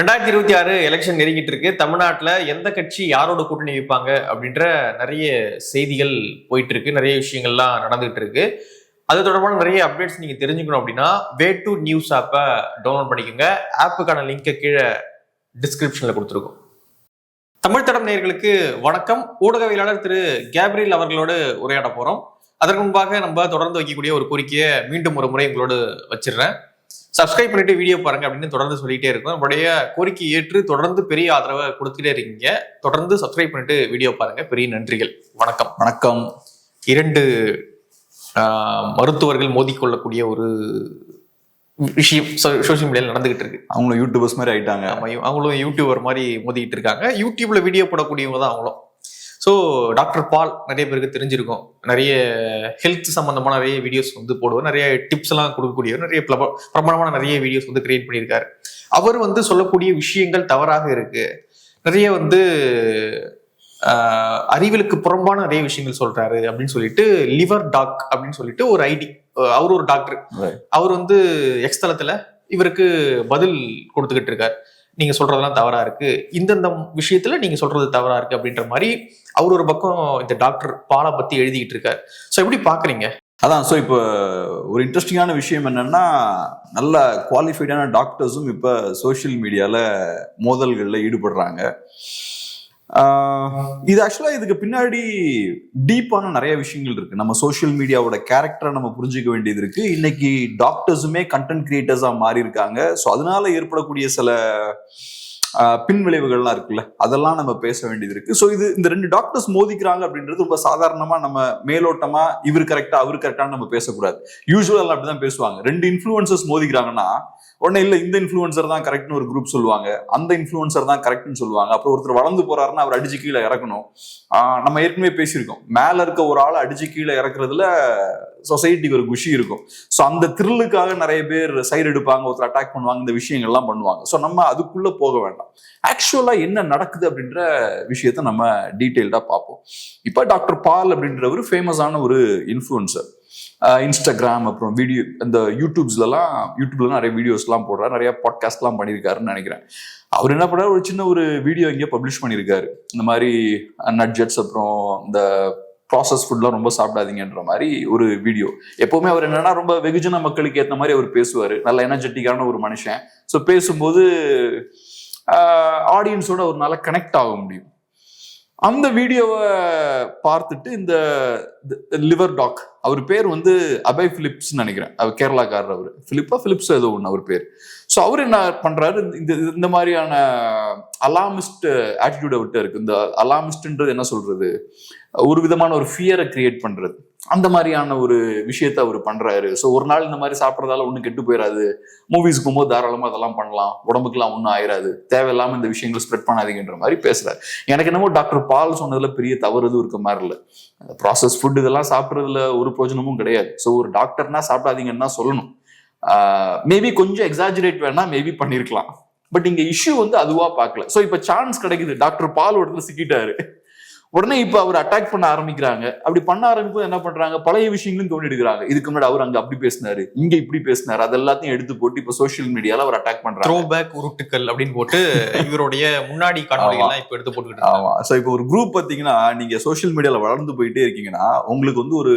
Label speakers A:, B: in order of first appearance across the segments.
A: ரெண்டாயிரத்தி இருபத்தி ஆறு எலெக்ஷன் நெருங்கிட்டு இருக்கு. தமிழ்நாட்டில் எந்த கட்சி யாரோட கூட்டணி வைப்பாங்க அப்படின்ற நிறைய செய்திகள் போயிட்டு இருக்கு. நிறைய விஷயங்கள்லாம் நடந்துகிட்டு இருக்கு. அது தொடர்பான நிறைய அப்டேட்ஸ் நீங்க தெரிஞ்சுக்கணும் அப்படின்னா வே டு நியூஸ் ஆப்பை டவுன்லோட் பண்ணிக்கோங்க. ஆப்புக்கான லிங்கை கீழே டிஸ்கிரிப்ஷன்ல கொடுத்துருக்கோம். தமிழ் தடம் நேயர்களுக்கு வணக்கம். ஊடகவியலாளர் திரு கேப்ரியல் அவர்களோடு உரையாட போறோம். அதற்கு முன்பாக நம்ம தொடர்ந்து வைக்கக்கூடிய ஒரு கோரிக்கையை மீண்டும் ஒரு முறை உங்களோடு வச்சிடுறேன். சப்ஸ்கிரைப் பண்ணிட்டு வீடியோ பாருங்க அப்படின்னு தொடர்ந்து சொல்லிட்டே இருக்கோம். நம்மளுடைய கோரிக்கை ஏற்று தொடர்ந்து பெரிய ஆதரவை கொடுத்துட்டே இருக்கீங்க. தொடர்ந்து சப்ஸ்கிரைப் பண்ணிட்டு வீடியோ பாருங்க. பெரிய நன்றிகள். வணக்கம்.
B: வணக்கம்.
A: இரண்டு மருத்துவர்கள் மோதிக்கொள்ளக்கூடிய ஒரு விஷயம் சோஷியல் மீடியாவில் நடந்துகிட்டு இருக்கு.
B: அவங்களும் யூடியூபர்ஸ் மாதிரி ஆயிட்டாங்க.
A: அவங்களும் யூடியூபர் மாதிரி மோதிக்கிட்டு இருக்காங்க. யூடியூப்ல வீடியோ போடக்கூடியவங்க தான் அவங்களும். ஸோ டாக்டர் பால் நிறைய பேருக்கு தெரிஞ்சிருக்கும். நிறைய ஹெல்த் சம்பந்தமான நிறைய வீடியோஸ் வந்து போடுவார். நிறைய டிப்ஸ் எல்லாம் கொடுக்கக்கூடியவர். நிறைய பிரப- பிரபலமான நிறைய வீடியோஸ் வந்து கிரியேட் பண்ணியிருக்காரு. அவர் வந்து சொல்லக்கூடிய விஷயங்கள் தவறாக இருக்கு. நிறைய வந்து அறிவியலுக்கு புறம்பான நிறைய விஷயங்கள் சொல்றாரு அப்படின்னு சொல்லிட்டு லிவர் டாக் அப்படின்னு சொல்லிட்டு ஒரு ஐடி அவர் ஒரு டாக்டர். அவர் வந்து எக்ஸ் தளத்துல இவருக்கு பதில் கொடுத்துக்கிட்டு இருக்காரு. நீங்க சொல்றதெல்லாம் தவறா இருக்கு. இந்தந்த விஷயத்துல நீங்க சொல்றது தவறா இருக்கு அப்படின்ற மாதிரி அவர் ஒரு பக்கம் இந்த டாக்டர் பாலை பத்தி எழுதிக்கிட்டு இருக்காரு. ஸோ எப்படி பாக்குறீங்க
B: அதான் ஸோ இப்போ ஒரு இன்ட்ரெஸ்டிங்கான விஷயம் என்னன்னா நல்ல குவாலிஃபைடான டாக்டர்ஸும் இப்போ சோஷியல் மீடியாவில் மோதல்களில் ஈடுபடுறாங்க. இது ஆக்சுவலாக இதுக்கு பின்னாடி டீப்பான நிறைய விஷயங்கள் இருக்கு. நம்ம சோஷியல் மீடியாவோட கேரக்டரை நம்ம புரிஞ்சுக்க வேண்டியது இருக்கு. இன்னைக்கு டாக்டர்ஸுமே கண்டென்ட் கிரியேட்டர்ஸாக மாறி இருக்காங்க ஸோ அதனால ஏற்படக்கூடிய சில பின் விளைவுகள்லாம் இருக்குல்ல அதெல்லாம் நம்ம பேச வேண்டியது இருக்கு. ஸோ இது இந்த ரெண்டு டாக்டர்ஸ் மோதிக்கிறாங்க அப்படின்றது ரொம்ப சாதாரணமா நம்ம மேலோட்டமா இவர் கரெக்டா அவர் கரெக்டான்னு நம்ம பேசக்கூடாது. யூஸ்வலாக அப்படிதான் பேசுவாங்க. ரெண்டு இன்ஃபுளுசஸ் மோதிக்கிறாங்கன்னா உடனே இல்லை இந்த இன்ஃபுளுசர் தான் கரெக்ட்னு ஒரு குரூப் சொல்லுவாங்க. அந்த இன்ஃபுளுசர் தான் கரெக்ட்னு சொல்லுவாங்க. அப்புறம் ஒருத்தர் வளர்ந்து போறாருன்னா அவர் அடிச்சு கீழே இறக்கணும். நம்ம ஏற்கனவே பேசியிருக்கோம். மேல இருக்க ஒரு ஆளை அடிச்சு கீழே இறக்குறதுல சொசைட்டிக்கு ஒரு குஷி இருக்கும். ஸோ அந்த த்ரில்லுக்காக நிறைய பேர் சைடு எடுப்பாங்க ஒருத்தர் அட்டாக் பண்ணுவாங்க இந்த விஷயங்கள்லாம் பண்ணுவாங்க. ஸோ நம்ம அதுக்குள்ள போக வேண்டாம். ஆக்சுவலா என்ன நடக்குது அப்படின்ற விஷயத்த நம்ம டீட்டெயில்டா பார்ப்போம். இப்போ டாக்டர் பால் அப்படின்றவர் ஃபேமஸான ஒரு இன்ஃப்ளூயன்சர் இன்ஸ்டாகிராம் அப்புறம் வீடியோ இந்த யூடியூப்ஸ்லலாம் யூடியூப்ல நிறைய வீடியோஸ்லாம் போடுறாரு நிறைய பாட்காஸ்ட்லாம் பண்ணியிருக்காருன்னு நினைக்கிறேன். அவர் என்ன பண்ணாரு ஒரு சின்ன ஒரு வீடியோ எங்கேயோ பப்ளிஷ் பண்ணியிருக்காரு. இந்த மாதிரி நட்ஜெட்ஸ் அப்புறம் இந்த ப்ராசஸ் ஃபுட்லாம் ரொம்ப சாப்பிடாதீங்கன்ற மாதிரி ஒரு வீடியோ எப்பவுமே அவர் என்னன்னா ரொம்ப வெகுஜன மக்களுக்கு ஏற்ற மாதிரி அவர் பேசுவார். நல்ல எனர்ஜெட்டிக்கான ஒரு மனுஷன். ஸோ பேசும்போது ஆடியன்ஸோட ஒரு நாள கனெக்ட் ஆக முடியும். அந்த வீடியோவை பார்த்துட்டு இந்த லிவர் டாக் அவர் பேர் வந்து அபய் பிலிப்ஸ் நினைக்கிறேன். அவர் கேரளாக்காரர் அவர். பிலிப்பா பிலிப்ஸ் ஏதோ ஒன்று அவர் பேர். ஸோ அவர் என்ன பண்றாரு? இந்த இந்த மாதிரியான அலாமிஸ்ட் ஆட்டிடியூட் அவர்கிட்ட இருக்கு. இந்த அலாமிஸ்ட்ன்றது என்ன சொல்றது? ஒரு விதமான ஒரு ஃபியரை கிரியேட் பண்றது. அந்த மாதிரியான ஒரு விஷயத்த அவர் பண்றாரு. ஸோ ஒரு நாள் இந்த மாதிரி சாப்பிட்றதால ஒன்றும் கெட்டு போயிடாது மூவிஸ்க்கு போகும்போது தாராளமாக அதெல்லாம் பண்ணலாம். உடம்புக்குலாம் ஒன்றும் ஆயிராது. தேவையில்லாமல் இந்த விஷயங்களை ஸ்ப்ரெட் பண்ணாதீங்கன்ற மாதிரி பேசுறாரு. எனக்கு என்னமோ டாக்டர் பால் சொன்னதுல பெரிய தவறு எதுவும் இருக்க மாதிரி இல்லை. ப்ராசஸ் ஃபுட் இதெல்லாம் சாப்பிட்றதுல ஒரு பிரயோஜனமும் கிடையாது. ஸோ ஒரு டாக்டர்னா சாப்பிடாதீங்கன்னு தான் சொல்லணும். மேபி கொஞ்சம் எக்ஸாஜுரேட் வேணா மேபி பண்ணியிருக்கலாம் பட் இங்க இஷ்யூ வந்து அதுவா பார்க்கல. ஸோ இப்போ சான்ஸ் கிடைக்குது. டாக்டர் பால் இடத்துல சிக்கிட்டாரு. உடனே இப்ப அவர் அட்டாக் பண்ண ஆரம்பிக்கிறாங்க. அப்படி பண்ண ஆரம்பிக்கும் என்ன பண்றாங்க? பழைய விஷயங்களும் தோண்டி எடுக்கிறாங்க இதுக்கு முன்னாடி அவர் அங்க அப்படி பேசினாரு இங்க இப்படி பேசினாரு அது எல்லாத்தையும் எடுத்து போட்டு இப்ப சோஷியல் மீடியால அவர் அட்டாக் பண்றாங்க.
A: த்ரோ பேக் உருட்டுக்கள் அப்படின்னு போட்டு இவருடைய முன்னாடி காணொலிகள்லாம் இப்ப எடுத்து போட்டுக்கிட்டு.
B: ஆமா. சோ இப்போ ஒரு குரூப் பாத்தீங்கன்னா நீங்க சோஷியல் மீடியால வளர்ந்து போயிட்டே இருக்கீங்கன்னா உங்களுக்கு வந்து ஒரு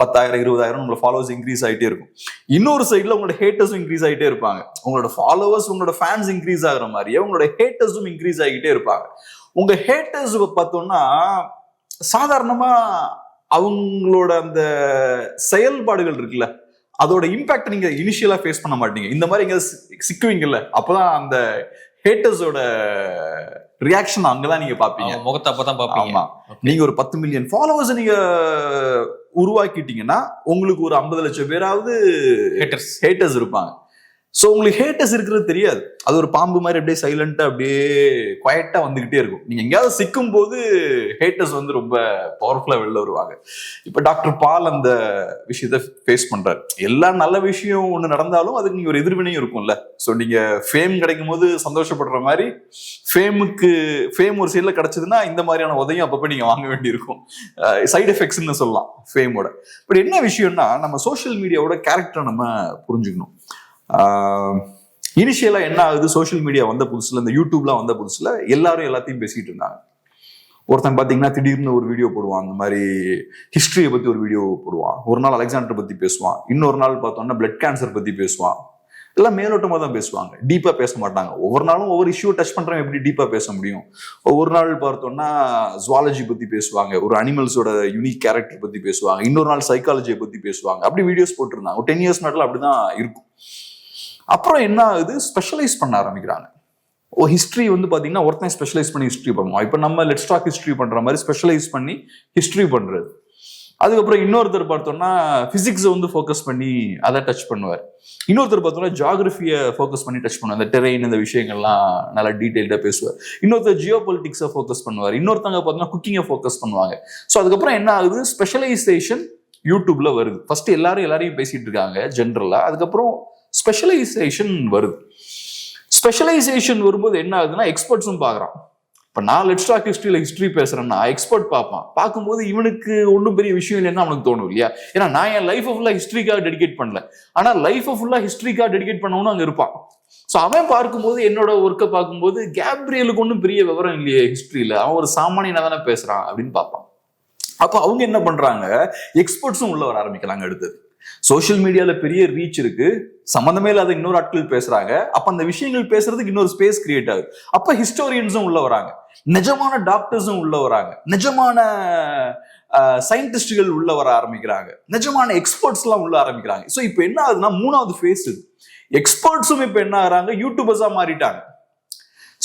B: பத்தாயிரம் இருபதாயிரம் உங்களோட ஃபாலோவர்ஸ் இன்க்ரீஸ் ஆயிட்டே இருக்கும். இன்னொரு சைட்ல உங்களோட ஹேட்டர்ஸும் இன்க்ரீஸ் ஆயிட்டே இருப்பாங்க. உங்களோட ஃபாலோவர்ஸ் உங்களோட ஃபேன்ஸ் இன்க்ரீஸ் ஆகுற மாதிரியே உங்களோட ஹேட்டர்ஸும் இன்க்ரீஸ் ஆகிட்டே இருப்பாங்க. உங்க ஹேட்டர்ஸ் பார்த்தோம்னா சாதாரணமா அவங்களோட அந்த செயல்பாடுகள் இருக்குல்ல அதோட இம்பாக்ட் நீங்க இனிஷியலா ஃபேஸ் பண்ண மாட்டீங்க. இந்த மாதிரி எங்க சிக்குவீங்கல்ல அப்பதான் அந்த ஹேட்டர்ஸோட ரியாக்ஷன் அங்கதான் நீங்க பாப்பீங்க
A: முகத்தை அப்பதான் பாப்பீங்க
B: நீங்க ஒரு பத்து மில்லியன் ஃபாலோவர்ஸ் நீங்க உருவாக்கிட்டீங்கன்னா உங்களுக்கு ஒரு ஐம்பது லட்சம் பேராவது
A: ஹேட்டர்ஸ்
B: ஹேட்டர்ஸ் இருப்பாங்க. ஸோ உங்களுக்கு ஹேட்டர்ஸ் இருக்கிறது தெரியாது. அது ஒரு பாம்பு மாதிரி அப்படியே சைலண்டா அப்படியே குவைட்டா வந்துகிட்டே இருக்கும். நீங்க எங்கேயாவது சிக்கும் போது ஹேட்டர்ஸ் வந்து ரொம்ப பவர்ஃபுல்லா வெளில வருவாங்க. இப்ப டாக்டர் பால் அந்த விஷயத்த ஃபேஸ் பண்றாரு. எல்லா நல்ல விஷயம் ஒண்ணு நடந்தாலும் அதுக்கு நீங்க ஒரு எதிர்வினையும் இருக்கும்ல. ஸோ நீங்க ஃபேம் கிடைக்கும் போது சந்தோஷப்படுற மாதிரி ஃபேமுக்கு ஃபேம் ஒரு சைடில் கிடைச்சதுன்னா இந்த மாதிரியான உதவியும் அப்பப்போ நீங்க வாங்க வேண்டியிருக்கும். சைடு எஃபெக்ட்ஸ்ன்னு சொல்லலாம் ஃபேமோட பட் என்ன விஷயம்னா நம்ம சோஷியல் மீடியாவோட கேரக்டரை நம்ம புரிஞ்சுக்கணும். இனிஷியலாக என்ன ஆகுது? சோஷியல் மீடியா வந்த புதுசில் இந்த யூடியூப்லாம் வந்த புதுசில் எல்லாரும் எல்லாத்தையும் பேசிக்கிட்டு இருந்தாங்க. ஒருத்தன் பார்த்தீங்கன்னா திடீர்னு ஒரு வீடியோ போடுவான். அந்த மாதிரி ஹிஸ்ட்ரியை பற்றி ஒரு வீடியோ போடுவான். ஒரு நாள் அலெக்சாண்டர் பற்றி பேசுவான். இன்னொரு நாள் பார்த்தோம்னா பிளட் கேன்சர் பற்றி பேசுவான். எல்லாம் மேலோட்டமாக தான் பேசுவாங்க. டீப்பாக பேச மாட்டாங்க. ஒவ்வொரு நாளும் ஒவ்வொரு இஷ்யூ டச் பண்ணுறவன் எப்படி டீப்பாக பேச முடியும்? ஒவ்வொரு நாள் பார்த்தோம்னா ஜுவாலஜி பற்றி பேசுவாங்க. ஒரு அனிமல்ஸோட யூனிக் கேரக்டர் பற்றி பேசுவாங்க. இன்னொரு நாள் சைக்காலஜியை பற்றி பேசுவாங்க. அப்படி வீடியோஸ் போட்டிருந்தாங்க. ஒரு டென் இயர்ஸ் நேரில் அப்படி தான் இருக்கும். அப்புறம் என்ன ஆகுது? ஸ்பெஷலைஸ் பண்ண ஆரம்பிக்கிறாங்க. ஓ ஹிஸ்ட்ரி வந்து பார்த்தீங்கன்னா ஒருத்தன் ஸ்பெஷலைஸ் பண்ணி ஹிஸ்ட்ரி பண்ணுவோம் இப்போ நம்ம லெட் ஸ்டாக் ஹிஸ்ட்ரி பண்ணுற மாதிரி ஸ்பெஷலைஸ் பண்ணி ஹிஸ்ட்ரி பண்ணுறது அதுக்கப்புறம் இன்னொருத்தர் பார்த்தோம்னா ஃபிசிக்ஸை வந்து ஃபோக்கஸ் பண்ணி அதை டச் பண்ணுவார். இன்னொருத்தர் பார்த்தோம்னா ஜாகிரஃபியை ஃபோக்கஸ் பண்ணி டச் பண்ணுவார். அந்த டெரெயின் இந்த விஷயங்கள்லாம் நல்லா டீட்டெயில்டாக பேசுவார். இன்னொருத்தர் ஜியோ பொலிட்டிக்ஸை ஃபோக்கஸ் பண்ணுவார். இன்னொருத்தவங்க பார்த்தோம்னா குக்கிங்கை ஃபோக்கஸ் பண்ணுவாங்க. ஸோ அதுக்கப்புறம் என்ன ஆகுது? ஸ்பெஷலைசேஷன் யூடியூப்ல வருது. ஃபர்ஸ்ட் எல்லாரும் எல்லாரையும் பேசிட்டு இருக்காங்க ஜென்ரலாக அதுக்கப்புறம் ஸ்பெஷலைசேஷன் வருது. ஸ்பெஷலைசேஷன் வரும்போது என்ன ஆகுதுன்னா எக்ஸ்பர்ட்ஸும் பார்க்குறான். இப்போ நான் லெட்ஸ்டாக் ஹிஸ்ட்ரியில் ஹிஸ்ட்ரி பேசுகிறேன்னா எக்ஸ்பர்ட் பார்ப்பான். பார்க்கும்போது இவனுக்கு ஒன்றும் பெரிய விஷயம் இல்லைன்னு அவனுக்கு தோணும் இல்லையா? ஏன்னா நான் என் லைஃபை ஃபுல்லாக ஹிஸ்ட்ரிக்காக டெடிகேட் பண்ணல. ஆனால் லைஃபை ஃபுல்லாக ஹிஸ்ட்ரிக்காக டெடிகேட் பண்ணவனும் அங்கே இருப்பான். ஸோ அவன் பார்க்கும்போது என்னோட ஒர்க்கை பார்க்கும்போது கேப்ரியலுக்கு ஒன்றும் பெரிய விவரம் இல்லையே ஹிஸ்ட்ரியில் அவன் ஒரு சாமானியனாக தானே பேசுறான் அப்படின்னு பார்ப்பான். அப்போ அவங்க என்ன பண்றாங்க? எக்ஸ்பர்ட்ஸும் உள்ள வர ஆரம்பிக்கிறாங்க அடுத்தது. சோஷியல் மீடியால பெரிய ரீச் இருக்கு. சம்மந்தமே இல்லாத இன்னொரு ஆட்கள் பேசுறாங்க. அப்ப அந்த விஷயங்கள் பேசுறதுக்கு இன்னொரு ஸ்பேஸ் கிரியேட் ஆகுது. அப்ப ஹிஸ்டோரியன்ஸும் உள்ள வராங்க. நிஜமான டாக்டர்ஸும் உள்ள வராங்க. நிஜமான சயின்டிஸ்டுகள் உள்ள வர ஆரம்பிக்கிறாங்க. நிஜமான எக்ஸ்பர்ட்ஸ் எல்லாம் உள்ள ஆரம்பிக்கிறாங்க. ஸோ இப்போ என்ன ஆகுதுன்னா மூணாவது ஃபேஸ் இது எக்ஸ்பர்ட்ஸும் இப்போ என்ன ஆகுறாங்க? யூடியூபர்ஸா மாறிட்டாங்க.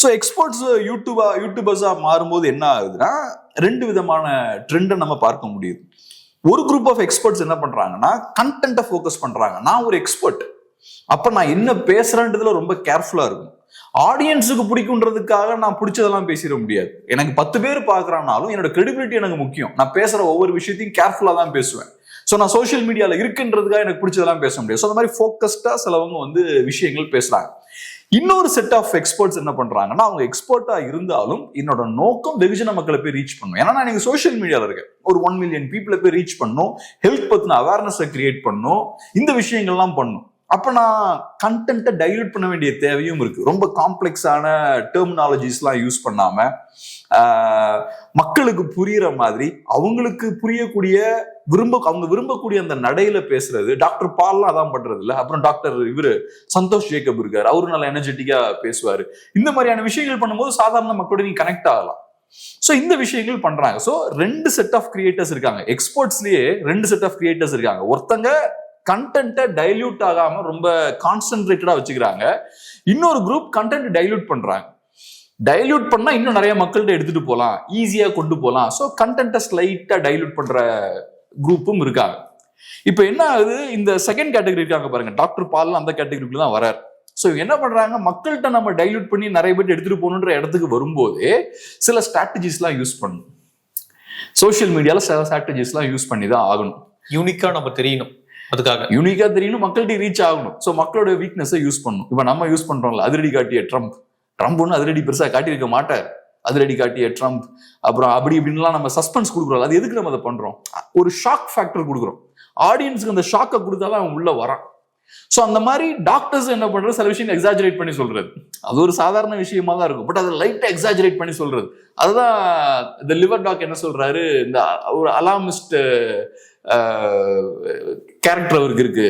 B: ஸோ எக்ஸ்பர்ட்ஸ் யூடியூபா யூடியூபர்ஸா மாறும்போது என்ன ஆகுதுன்னா ரெண்டு விதமான ட்ரெண்டை நம்ம பார்க்க முடியுது. ஒரு குரூப் ஆஃப் எக்ஸ்பர்ட்ஸ் என்ன பண்றாங்கன்னா கண்டென்ட்டை ஃபோக்கஸ் பண்றாங்க. நான் ஒரு எக்ஸ்பர்ட் அப்ப நான் என்ன பேசுறேன்றதுல ரொம்ப கேர்ஃபுல்லா இருக்கும். ஆடியன்ஸுக்கு பிடிக்குன்றதுக்காக நான் பிடிச்சதெல்லாம் பேசிட முடியாது. எனக்கு பத்து பேர் பார்க்குறானாலும் என்னோட கிரெடிபிலிட்டி எனக்கு முக்கியம். நான் பேசுற ஒவ்வொரு விஷயத்தையும் கேர்ஃபுல்லா தான் பேசுவேன். ஸோ நான் சோஷியல் மீடியாவில் இருக்குன்றதுக்காக எனக்கு பிடிச்சதெல்லாம் பேச முடியாது. ஸோ அந்த மாதிரி ஃபோக்கஸ்டாக சிலவங்க வந்து விஷயங்கள் பேசுகிறாங்க இன்னொரு செட் ஆஃப் எக்ஸ்பர்ட்ஸ் என்ன பண்ணுறாங்கன்னா அவங்க எக்ஸ்பர்ட்டாக இருந்தாலும் என்னோட நோக்கம் வெகுஜன மக்களை போய் ரீச் பண்ணணும் ஏன்னா நான் நீங்கள் சோஷியல் மீடியாவில் இருக்கேன். ஒரு ஒன் மில்லியன் பீப்புளை போய் ரீச் பண்ணும். ஹெல்த் பற்றின அவேர்னஸை கிரியேட் பண்ணும். இந்த விஷயங்கள்லாம் பண்ணும். அப்போ நான் கண்டென்ட்டை டைல்யூட் பண்ண வேண்டிய தேவையும் இருக்கு. ரொம்ப காம்ப்ளெக்ஸான டெர்மினாலஜிஸ்லாம் யூஸ் பண்ணாம மக்களுக்கு புரியுற மாதிரி அவங்களுக்கு புரியக்கூடிய விரும்ப அவங்க விரும்பக்கூடிய அந்த நடையில பேசுறது டாக்டர் பால்லாம் அதான் பண்றது இல்லை. அப்புறம் டாக்டர் இவரு சந்தோஷ் ஜேக்கப் இருக்கார். அவரு நல்லா எனர்ஜெட்டிக்கா பேசுவாரு. இந்த மாதிரியான விஷயங்கள் பண்ணும்போது சாதாரண மக்களோட நீங்க கனெக்ட் ஆகலாம். ஸோ இந்த விஷயங்கள் பண்றாங்க. ஸோ ரெண்டு செட் ஆஃப் கிரியேட்டர்ஸ் இருக்காங்க. எக்ஸ்போர்ட்ஸ்லயே ரெண்டு செட் ஆஃப் கிரியேட்டர்ஸ் இருக்காங்க. ஒருத்தங்க கண்டென்ட்டை டைல்யூட் ஆகாம ரொம்ப கான்சென்ட்ரேட்டடா வச்சுக்கிறாங்க. இன்னொரு குரூப் கண்டென்ட் டைல்யூட் பண்றாங்க. டைல்யூட் பண்ணா இன்னும் நிறைய மக்கள்கிட்ட எடுத்துட்டு போகலாம் ஈஸியா கொண்டு போகலாம் ஸோ கண்டென்ட்டை ஸ்லைட்டா டைல்யூட் பண்ற குரூப்பும் இருக்காங்க. இப்போ என்ன ஆகுது? இந்த செகண்ட் கேட்டகரி இருக்காங்க பாருங்க. டாக்டர் பால் அந்த கேட்டகரிக்குள்ள தான் வரார். ஸோ என்ன பண்றாங்க? மக்கள்கிட்ட நம்ம டைல்யூட் பண்ணி நிறைய பேர் எடுத்துட்டு போகணுன்ற இடத்துக்கு வரும்போதே சில ஸ்ட்ராட்டஜிஸ்லாம் யூஸ் பண்ணணும். சோஷியல் மீடியாவில் சில ஸ்ட்ராட்டஜிஸ்லாம் யூஸ் பண்ணி தான் ஆகணும்.
A: யூனிக்காக நம்ம தெரியணும். அதுக்காக.
B: யூனிக்கா தெரியணும் மக்கள்கிட்ட ரீச் ஆகணும். ஸோ மக்களோட வீக்னஸை யூஸ் பண்ணணும். இப்போ நம்ம யூஸ் பண்றோம்ல அதிரடி காட்டிய ட்ரம்ப் ட்ரம்ப் ஒன்றும் அதிரடி பெருசாக காட்டியிருக்க மாட்டார். அதிரடி காட்டிய ட்ரம்ப் அப்புறம் அப்படி இப்படின்லாம் நம்ம சஸ்பென்ஸ் கொடுக்குறோம் அது எதுக்கு நம்ம அதை பண்றோம்? ஒரு ஷாக் ஃபேக்டர் கொடுக்குறோம். ஆடியன்ஸுக்கு அந்த ஷாக்கை கொடுத்தாலும் அவன் உள்ள வரான். ஸோ அந்த மாதிரி டாக்டர்ஸ் என்ன பண்றது? சில விஷயம் எக்ஸாஜரேட் பண்ணி சொல்றது. அது ஒரு சாதாரண விஷயமா தான் இருக்கும். பட் அதை லைட்டாக எக்ஸாஜரேட் பண்ணி சொல்றது. அதுதான் இந்த லிவர் டாக் என்ன சொல்றாரு? இந்த ஒரு அலாமிஸ்ட் கேரக்டர் அவருக்கு இருக்கு.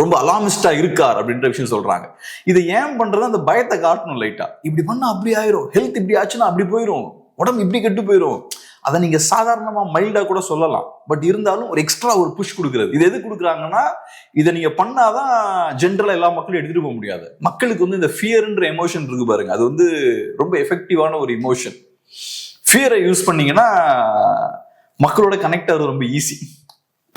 B: ரொம்ப அலாமிஸ்டா இருக்கார் அப்படின்ற விஷயம் சொல்றாங்க. இதை ஏன் பண்றது அந்த பயத்தை காட்டணும் லைட்டா இப்படி பண்ணா அப்படி ஆயிரும். ஹெல்த் இப்படி ஆச்சுன்னா அப்படி போயிரும். உடம்பு இப்படி கெட்டு போயிரும். அதை நீங்க சாதாரணமா மைல்டா கூட சொல்லலாம். பட் இருந்தாலும் ஒரு எக்ஸ்ட்ரா ஒரு புஷ் கொடுக்குறது. இது எது கொடுக்குறாங்கன்னா இதை நீங்க பண்ணாதான் ஜென்ரலா எல்லா மக்களும் எடுத்துட்டு போக முடியாது. மக்களுக்கு வந்து இந்த ஃபியர்ன்ற எமோஷன் இருக்கு பாருங்க. அது வந்து ரொம்ப எஃபெக்டிவான ஒரு இமோஷன் ஃபியரை யூஸ் பண்ணீங்கன்னா மக்களோட கனெக்ட் ஆகிறது ரொம்ப ஈஸி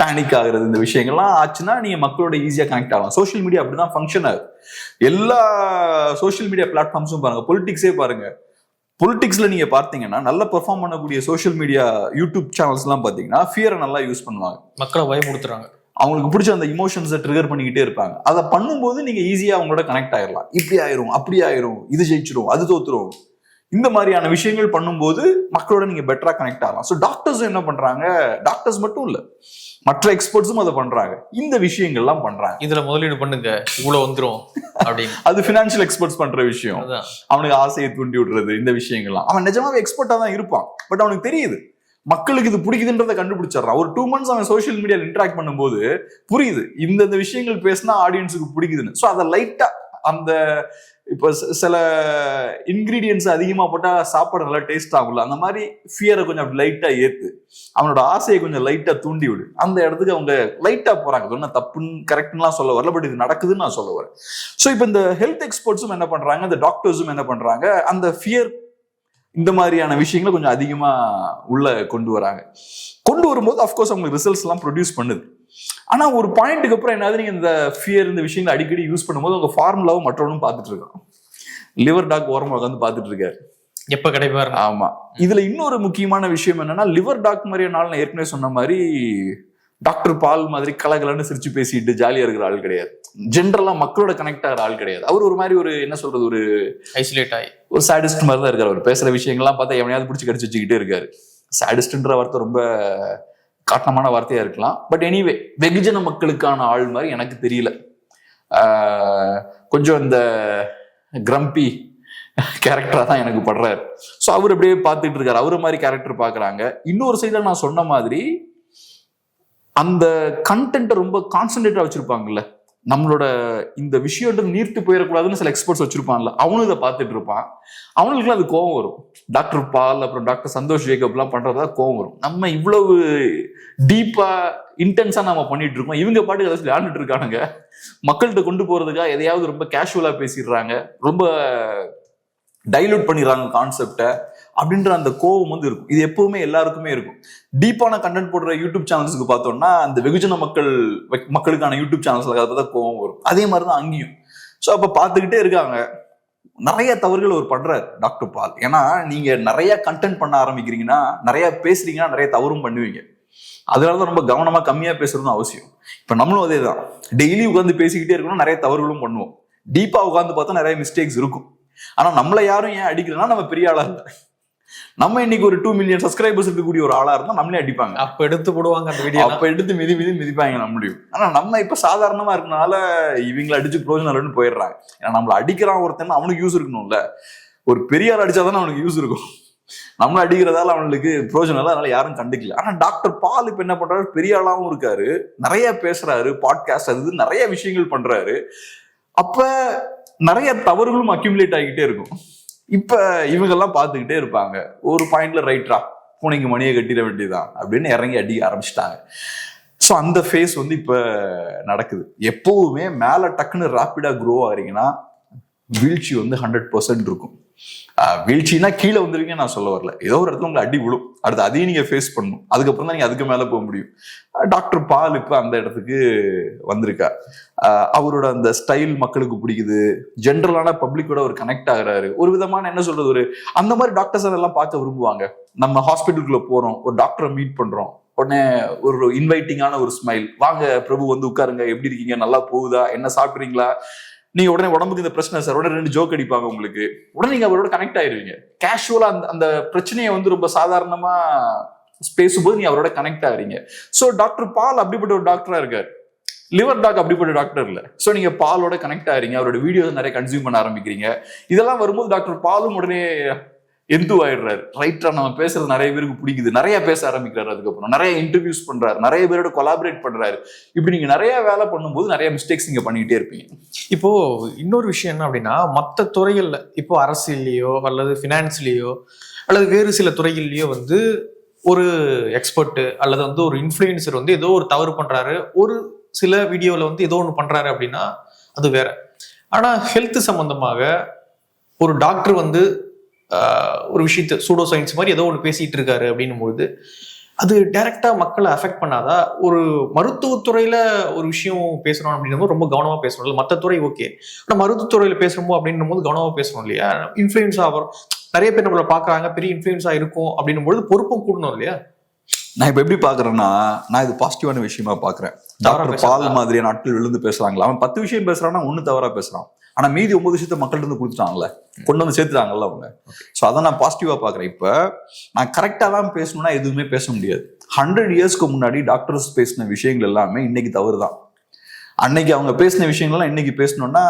B: பேனிக் ஆகுறது இந்த விஷயங்கள்லாம் ஆச்சுன்னா நீங்க மக்களோட ஈஸியா கனெக்ட் ஆகலாம். சோஷியல் மீடியா அப்படிதான் ஃபங்க்ஷன் ஆகுது. எல்லா சோஷியல் மீடியா பிளாட்ஃபார்ம்ஸும் பாருங்க பொலிட்டிக்ஸே பாருங்க. பொலிட்டிக்ஸ்ல நீங்க பார்த்தீங்கன்னா நல்லா பெர்ஃபார்ம் பண்ணக்கூடிய சோஷியல் மீடியா யூடியூப் சேனல்ஸ் எல்லாம் பாத்தீங்கன்னா ஃபியரை நல்லா யூஸ் பண்ணுவாங்க.
A: மக்களை பயமுறுத்துறாங்க.
B: அவங்களுக்கு பிடிச்ச அந்த இமோஷன்ஸை ட்ரிகர் பண்ணிக்கிட்டே இருப்பாங்க. அதை பண்ணும்போது நீங்க ஈஸியா அவங்களோட கனெக்ட் ஆயிடலாம் இப்படி ஆயிரும் அப்படி ஆயிரும் இது ஜெயிச்சிரும் அது தோத்துரும். இந்த மாதிரியான விஷயங்கள் பண்ணும்போது மக்களோட நீங்க பெட்டரா கனெக்ட் ஆகலாம். ஸோ டாக்டர்ஸ் என்ன பண்றாங்க? டாக்டர்ஸ் மட்டும் இல்ல. மற்ற எக்ஸ்பர்ட்ஸும் அதை பண்றாங்க. இந்த விஷயங்கள்லாம் பண்றாங்க.
A: இதுல முதலீடு பண்ணுங்க. இவ்வளவு வந்துரும் அப்படின்னு.
B: அது ஃபினான்ஷியல் எக்ஸ்பர்ட்ஸ் பண்ற விஷயம். அவனுக்கு ஆசையை தூண்டி விடுறது இந்த விஷயங்கள்லாம். அவன் நிஜமாவே எக்ஸ்பர்ட்டா தான் இருப்பான். பட் அவனுக்கு தெரியுது. மக்களுக்கு இது பிடிக்குதுன்றத கண்டுபிடிச்சிடறான். ஒரு டூ மந்த்ஸ் அவன் சோஷியல் மீடியால இன்டராக்ட் பண்ணும்போது புரியுது. இந்த இந்த விஷயங்கள் பேசினா ஆடியன்ஸுக்கு பிடிக்குதுன்னு. ஸோ அதை லைட்டா அந்த இப்போ ச- சில இன்கிரீடியன்ஸ் அதிகமாக போட்டால் சாப்பாடு நல்லா டேஸ்ட் ஆகும்ல. அந்த மாதிரி ஃபியரை கொஞ்சம் லைட்டாக ஏற்று அவனோட ஆசையை கொஞ்சம் லைட்டாக தூண்டி விடு. அந்த இடத்துக்கு அவங்க லைட்டாக போகிறாங்க சொன்ன தப்புன்னு கரெக்ட்லாம் சொல்ல வரல பட் இது நடக்குதுன்னு நான் சொல்ல வரேன். ஸோ இப்போ இந்த ஹெல்த் எக்ஸ்பர்ட்ஸும் என்ன பண்ணுறாங்க இந்த டாக்டர்ஸும் என்ன பண்ணுறாங்க அந்த ஃபியர் இந்த மாதிரியான விஷயங்களை கொஞ்சம் அதிகமாக உள்ள கொண்டு வராங்க. கொண்டு வரும்போது அஃப்கோர்ஸ் அவங்களுக்கு ரிசல்ட்ஸ்லாம் ப்ரொடியூஸ் பண்ணுது. ஆனா ஒரு பாயிண்ட்டுக்கு அப்புறம் என்னது நீங்க இந்த ஃபியர் இந்த விஷயங்களை அடிக்கடி யூஸ் பண்ணும்போது உங்க ஃபார்முலாவும் மற்றவனும் பார்த்துட்டு இருக்கான். லிவர் டாக் ஓரமாக உட்காந்து பார்த்துட்டு இருக்காரு.
A: எப்ப கிடைப்பாரு
B: ஆமா. இதுல இன்னொரு முக்கியமான விஷயம் என்னன்னா லிவர் டாக் மாதிரியான நான் ஏற்கனவே சொன்ன மாதிரி டாக்டர் பால் மாதிரி கலகலன்னு சிரிச்சு பேசிட்டு ஜாலியா இருக்கிற ஆள் கிடையாது. ஜென்ரலா மக்களோட கனெக்ட் ஆகிற ஆள் கிடையாது. அவர் ஒரு மாதிரி ஒரு என்ன சொல்றது ஒரு
A: ஐசோலேட் ஆகி
B: ஒரு சாடிஸ்ட் மாதிரி தான் இருக்காரு அவர். பேசுற விஷயங்கள்லாம் பார்த்தா எவனையாவது பிடிச்சி கடிச்சு வச்சுக்கிட்டே இருக்காரு. சாடிஸ்ட்ன்ற வார்த்தை ரொம்ப காட்டமான வார்த்தையா இருக்கலாம். பட் எனிவே வெகுஜன மக்களுக்கான ஆள் மாதிரி எனக்கு தெரியல. கொஞ்சம் இந்த கிரம்பி கேரக்டரா தான் எனக்கு படுறாரு. ஸோ அவர் அப்படியே பார்த்துட்டு இருக்காரு. அவரு மாதிரி கேரக்டர் பார்க்குறாங்க. இன்னொரு சைடில் நான் சொன்ன மாதிரி அந்த கண்டென்ட்டை ரொம்ப கான்சென்ட்ரேட்டா வச்சிருப்பாங்கல்ல. நம்மளோட இந்த விஷயம் நீர்த்து போயிடக்கூடாதுன்னு சில எக்ஸ்பர்ட்ஸ் வச்சிருப்பான்ல அவனும் இதை பார்த்துட்டு இருப்பான் அவனுக்குலாம் அது கோவம் வரும். டாக்டர் பால் அப்புறம் டாக்டர் சந்தோஷ் ஜேக்கப்லாம் பண்றதா கோவம் வரும். நம்ம இவ்வளவு டீப்பா இன்டென்ஸா நம்ம பண்ணிட்டு இருக்கோம் இவங்க பாட்டுக்கு ஏதாச்சும் விளையாண்டுட்டு இருக்கானுங்க மக்கள்கிட்ட கொண்டு போறதுக்காக எதையாவது ரொம்ப கேஷுவலா பேசிடுறாங்க. ரொம்ப டைலூட் பண்ணிடுறாங்க கான்செப்டை அப்படின்ற அந்த கோவம் வந்து இருக்கும். இது எப்பவுமே எல்லாருக்குமே இருக்கும். டீப்பான கண்டென்ட் போடுற யூடியூப் சேனல்ஸுக்கு பார்த்தோம்னா அந்த வெகுஜன மக்கள் மக்களுக்கான யூடியூப் சேனல்ஸ்ல தான் பார்த்தா கோவம் வரும். அதே மாதிரி தான் அங்கேயும். ஸோ அப்போ பார்த்துக்கிட்டே இருக்காங்க. நிறைய தவறுகள் அவர் பண்றாரு டாக்டர் பால். ஏன்னா நீங்க நிறைய கண்டென்ட் பண்ண ஆரம்பிக்கிறீங்கன்னா நிறைய பேசுறீங்கன்னா நிறைய தவறும் பண்ணுவீங்க. அதனால தான் ரொம்ப கவனமா கம்மியா பேசுறதும் அவசியம். இப்ப நம்மளும் அதே தான் டெய்லி உட்காந்து பேசிக்கிட்டே இருக்கணும் நிறைய தவறுகளும் பண்ணுவோம். டீப்பா உட்காந்து பார்த்தா நிறைய மிஸ்டேக்ஸ் இருக்கும். ஆனா நம்மள யாரும் ஏன் அடிக்கிறேன்னா நம்ம பெரிய ஆளா இல்லை நம்ம இன்னைக்கு ஒரு டூ மில்லியன் சப்ஸ்கிரைபர்ஸ் இருக்கக்கூடிய ஒரு ஆளா இருந்தா நம்மளே அடிப்பாங்க.
A: அப்ப எடுத்து போடுவாங்க அந்த வீடியோ
B: அப்ப எடுத்து மிதி மிதி மிதிப்பாங்க நம்மளையும் ஆனா நம்ம இப்ப சாதாரணமா இருக்கனால இவங்களை அடிச்சு பிரோஜனம் இல்லைன்னு போயிடுறாங்க. ஏன்னா நம்மள அடிக்கிறான் ஒருத்தன் அவனுக்கு யூஸ் இருக்கணும்ல. ஒரு பெரிய ஆள் அடிச்சாதானே அவனுக்கு யூஸ் இருக்கும். நம்மள அடிக்கிறதால அவனுக்கு பிரோஜனம் இல்லை அதனால யாரும் கண்டுக்கல. ஆனா டாக்டர் பால் இப்ப என்ன பண்றாரு? பெரிய ஆளாவும் இருக்காரு. நிறைய பேசுறாரு பாட்காஸ்ட் அது நிறைய விஷயங்கள் பண்றாரு. அப்ப நிறைய தவறுகளும் அக்யூமுலேட் ஆகிக்கிட்டே இருக்கும். இப்ப இவங்கெல்லாம் பார்த்துக்கிட்டே இருப்பாங்க. ஒரு பாயிண்ட்ல ரைட்ரா பூனைக்கு மணியை கட்டிட வேண்டியதுதான். அப்படின்னு இறங்கி அடிக்க ஆரம்பிச்சிட்டாங்க. ஸோ அந்த ஃபேஸ் வந்து இப்போ நடக்குது. எப்போவுமே மேலே டக்குன்னு ரேப்பிடா க்ரோ ஆகிறீங்கன்னா வீழ்ச்சி வந்து ஹண்ட்ரட் பர்சன்ட் இருக்கும். வீழ்ச்சினா கீழே வந்துருவீங்க நான் சொல்ல வரல. ஏதோ ஒரு இடத்துல உங்களை அடி விழும். அடுத்து அதையும் நீங்க ஃபேஸ் பண்ணணும். அதுக்கப்புறம் தான் நீங்க அதுக்கு மேலே போக முடியும். டாக்டர் பால் இப்போ அந்த இடத்துக்கு வந்திருக்கார் அவரோட அந்த ஸ்டைல் மக்களுக்கு பிடிக்குது. ஜென்ரலான பப்ளிக்கோட ஒரு கனெக்ட் ஆகிறாரு. ஒரு விதமான என்ன சொல்றது ஒரு அந்த மாதிரி டாக்டர்ஸ் அதெல்லாம் பார்க்க விரும்புவாங்க. நம்ம ஹாஸ்பிட்டலுக்குள்ள போறோம் ஒரு டாக்டரை மீட் பண்றோம். உடனே ஒரு இன்வைட்டிங்கான ஒரு ஸ்மைல் வாங்க பிரபு வந்து உட்காருங்க. எப்படி இருக்கீங்க? நல்லா போகுதா? என்ன சாப்பிட்றீங்களா? நீங்க உடனே உடம்புக்கு இந்த பிரச்சனை சார். உடனே ரெண்டு ஜோக் அடிப்பாங்க உங்களுக்கு. உடனே நீங்க அவரோட கனெக்ட் ஆயிருவீங்க. கேஷுவலா அந்த அந்த பிரச்சனையை வந்து ரொம்ப சாதாரணமா பேசும்போது நீ அவரோட கனெக்ட் ஆகிறீங்க ஸோ டாக்டர் பால் அப்படிப்பட்ட ஒரு டாக்டரா இருக்காரு. லிவர் டாக் அப்படிப்பட்ட டாக்டர் இல்ல. ஸோ நீங்க பாலோட கனெக்ட் ஆகிறீங்க அவரோட வீடியோஸ் நிறைய கன்சியூம் பண்ண ஆரம்பிக்கிறீங்க. இதெல்லாம் வரும்போது டாக்டர் பாலும் உடனே எந்து ஆயிடுறாரு. ரைட்டா நம்ம பேசுறது நிறைய பேருக்கு பிடிக்குது. நிறைய பேச ஆரம்பிக்கிறாரு அதுக்கப்புறம். நிறைய இன்டர்வியூஸ் பண்றாரு. நிறைய பேரோட கொலாபரேட் பண்றாரு. இப்படி நீங்க நிறைய வேலை பண்ணும்போது நிறைய மிஸ்டேக்ஸ் நீங்க பண்ணிக்கிட்டே இருப்பீங்க.
A: இப்போ இன்னொரு விஷயம் என்ன அப்படின்னா மற்ற துறைகள்ல இப்போ அரசியல்லையோ அல்லது ஃபினான்ஸ்லேயோ அல்லது வேறு சில துறைகள்லயோ வந்து ஒரு எக்ஸ்பர்ட்டு அல்லது வந்து ஒரு இன்ஃப்ளூயன்சர் வந்து ஏதோ ஒரு தவறு பண்றாரு. ஒரு சில வீடியோவில் வந்து ஏதோ ஒன்று பண்றாரு அப்படின்னா அது வேற. ஆனால் ஹெல்த் சம்பந்தமாக ஒரு டாக்டர் வந்து ஒரு விஷயத்த சூடோ சயின்ஸ் மாதிரி ஏதோ ஒன்று பேசிட்டு இருக்காரு அப்படின்னும் பொழுது அது டைரக்டா மக்களை அஃபெக்ட் பண்ணாதா? ஒரு மருத்துவத்துறையில ஒரு விஷயம் பேசுறோம் அப்படின்னும் ரொம்ப கவனமா பேசணும். இல்லை மற்ற துறை ஓகே ஆனா மருத்துவத்துறையில பேசுறோம் அப்படின்னும் போது கவனமா பேசணும் இல்லையா? இன்ஃபுளுன்ஸ் ஆகிறோம் நிறைய பேர் நம்மள பாக்குறாங்க பெரிய இன்ஃபுளுன்ஸா இருக்கும் அப்படின்னும் பொழுது பொறுப்பும் கூடணும் இல்லையா?
B: நான் இப்ப எப்படி பாக்குறேன்னா நான் இது பாசிட்டிவான விஷயமா பாக்குறேன்
A: தவறா
B: டாக்டர்? பால் மாதிரியான ஆட்கள் விழுந்து பேசுறாங்களா? அவன் பத்து விஷயம் பேசுறான்னா ஒண்ணு தவறா பேசுறான். ஆனா மீதி ஒன்பது விஷயத்த மக்கள்கிட்ட இருந்து கொடுத்துட்டாங்கல்ல. கொண்டு வந்து சேர்த்துட்டாங்கல்ல அவங்க. ஸோ அதை நான் பாசிட்டிவா பாக்குறேன் இப்ப நான் கரெக்டா தான் பேசணும்னா எதுவுமே பேச முடியாது. ஹண்ட்ரட் இயர்ஸ்க்கு முன்னாடி டாக்டர்ஸ் பேசின விஷயங்கள் எல்லாமே இன்னைக்கு தவறு தான் அன்னைக்கு அவங்க பேசின விஷயங்கள்லாம் இன்னைக்கு பேசணும்னா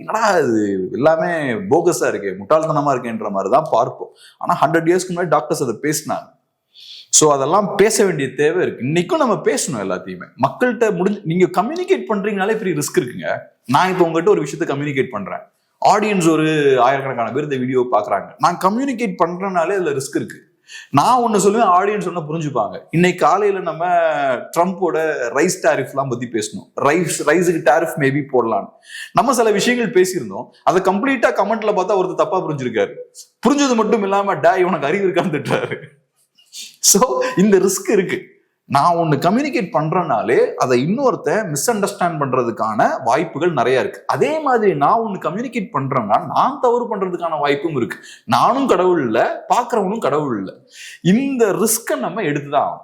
B: என்னடா இது எல்லாமே போகஸா இருக்கு முட்டாள்தனமா இருக்கேன்ற மாதிரி தான் பார்ப்போம். ஆனா ஹண்ட்ரட் இயர்ஸ்க்கு முன்னாடி டாக்டர்ஸ் அதை பேசினாங்க. ஸோ அதெல்லாம் பேச வேண்டிய தேவை இருக்கு. இன்னைக்கும் நம்ம பேசணும் எல்லாத்தையுமே. மக்கள்கிட்ட முடிஞ்சு நீங்க கம்யூனிகேட் பண்றீங்கனாலே பெரிய ரிஸ்க் இருக்குங்க. நான் இப்போ உங்ககிட்ட ஒரு விஷயத்த கம்யூனிகேட் பண்றேன். ஆடியன்ஸ் ஒரு ஆயிரக்கணக்கான பேர் இந்த வீடியோ பாக்குறாங்க நான் கம்யூனிகேட் பண்றேனாலே அதுல ரிஸ்க் இருக்கு. நான் ஒண்ணு சொல்லுவேன் ஆடியன்ஸ் ஒன்று புரிஞ்சுப்பாங்க. இன்னைக்கு காலையில நம்ம ட்ரம்ப்போட ரைஸ் டாரிஃப்லாம் பத்தி பேசணும். ரைஸ் ரைஸுக்கு டாரிஃப் மேபி போடலான்னு நம்ம சில விஷயங்கள் பேசியிருந்தோம். அதை கம்ப்ளீட்டா கமெண்ட்ல பார்த்தா ஒருத்தர் தப்பா புரிஞ்சிருக்காரு. புரிஞ்சது மட்டும் இல்லாம டே உனக்கு அறிவு இருக்கான்னு திட்டுறாரு. சோ இந்த ரிஸ்க் இருக்கு. நான் ஒன்னு கம்யூனிகேட் பண்றேனாலே அதை இன்னொருத்தன் மிஸ் அண்டர்ஸ்டாண்ட் பண்றதுக்கான வாய்ப்புகள் நிறைய இருக்கு. அதே மாதிரி நான் ஒன்னு கம்யூனிகேட் பண்றேன்னா நான் தவறு பண்றதுக்கான வாய்ப்பும் இருக்கு. நானும் கடவுள் இல்ல பாக்குறவனும் கடவுள் இல்ல. இந்த ரிஸ்கை நம்ம எடுத்துதான்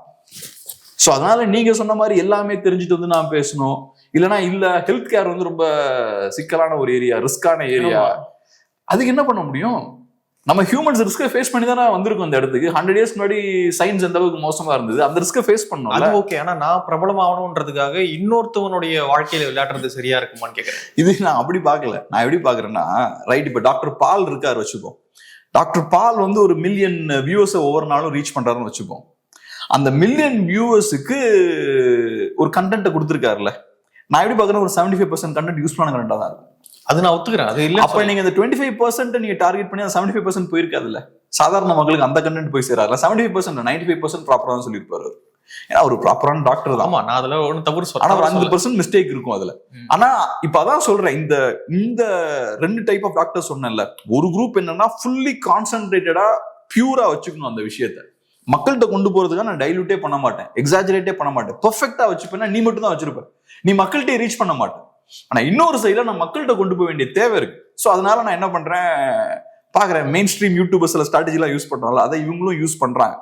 B: ஸோ அதனால நீங்க சொன்ன மாதிரி எல்லாமே தெரிஞ்சுட்டு வந்து நான் பேசணும். இல்லைன்னா இல்ல ஹெல்த் கேர் வந்து ரொம்ப சிக்கலான ஒரு ஏரியா ரிஸ்கான ஏரியா அதுக்கு என்ன பண்ண முடியும்? நம்ம ஹியூமன்ஸ் ரிஸ்கை ஃபேஸ் பண்ணி தானே வந்திருக்கோம் இந்த இடத்துக்கு. ஹண்ட்ரட் இயர்ஸ் முன்னாடி சயின்ஸ் எந்த அளவுக்கு மோசமா இருந்தது அந்த ரிஸ்கை ஃபேஸ்
A: அது
B: பண்ணோம்ல?
A: ஓகே ஆனா நான் பிரபலம் ஆகணும்ன்றதுக்காக இன்னொருத்தவனுடைய வாழ்க்கையில விளையாடுறது சரியா இருக்குமான்னு கேக்குறேன்.
B: இது நான் அப்படி பார்க்கல. நான் எப்படி பார்க்கறேன்னா ரைட் இப்போ டாக்டர் பால் இருக்காரு வச்சுப்போம் டாக்டர் பால் வந்து ஒரு மில்லியன் வியூவர்ஸை ஒவ்வொரு நாளும் ரீச் பண்றாருன்னு வச்சுப்போம் அந்த மில்லியன் வியூவர்ஸுக்கு ஒரு கண்டென்ட்டை கொடுத்துருக்காருல்ல? நான் எப்படி பார்க்கறேன் ஒரு seventy five percent content use பண்ண கண்டென்ட்டாக தான் இருக்கும்
A: அது நான் ஒத்துக்கிறேன். அது இல்ல
B: அப்ப நீங்க இந்த டுவெண்ட்டி ஃபைவ் பர்சன்ட் நீங்க டார்கெட் பண்ணி அந்த செவன்டி ஃபைவ் பர்சன்ட் போயிருக்காதுல்ல? சாதாரண மக்களுக்கு அந்த கண்டென்ட் போய் சேராதுல seventy five percent ninety five percent ப்ராப்பரா தான் சொல்லியிருப்பாரு. ஏன்னா ஒரு ப்ராப்பரான டாக்டர் தான்.
A: ஆமா நான் அதுல ஒன்னும் தவறு
B: ஆனா ஒரு
A: சொல்ல
B: அஞ்சு பர்சன்ட் மிஸ்டேக் இருக்கும் அதுல. ஆனா இப்ப அதான் சொல்றேன். இந்த இந்த ரெண்டு டைப் ஆஃப் டாக்டர் சொன்னேன்ல. ஒரு குரூப் என்னன்னா ஃபுல்லி கான்சென்ட்ரேட்டடா பியூரா வச்சுக்கணும் அந்த விஷயத்த. மக்கள்கிட்ட கொண்டு போறதுக்காக நான் டைலூட்டே பண்ண மாட்டேன். எக்ஸாஜரேட்டே பண்ண மாட்டேன். பெர்ஃபெக்டா வச்சுப்பேன்னா நீ மட்டும் தான் வச்சிருப்ப. நீ மக்கள்கிட்ட ரீச் பண்ண மாட்டேன். ஆனா இன்னொரு சைடுல நான் மக்கள்கிட்ட கொண்டு போக வேண்டிய தேவை இருக்கு. ஸோ அதனால நான் என்ன பண்றேன்? பாக்குறேன் மெயின் ஸ்ட்ரீம் யூடியூபர்ஸ்ல ஸ்ட்ராட்டஜிலாம் யூஸ் பண்றாங்களா அதை இவங்களும் யூஸ் பண்றாங்க.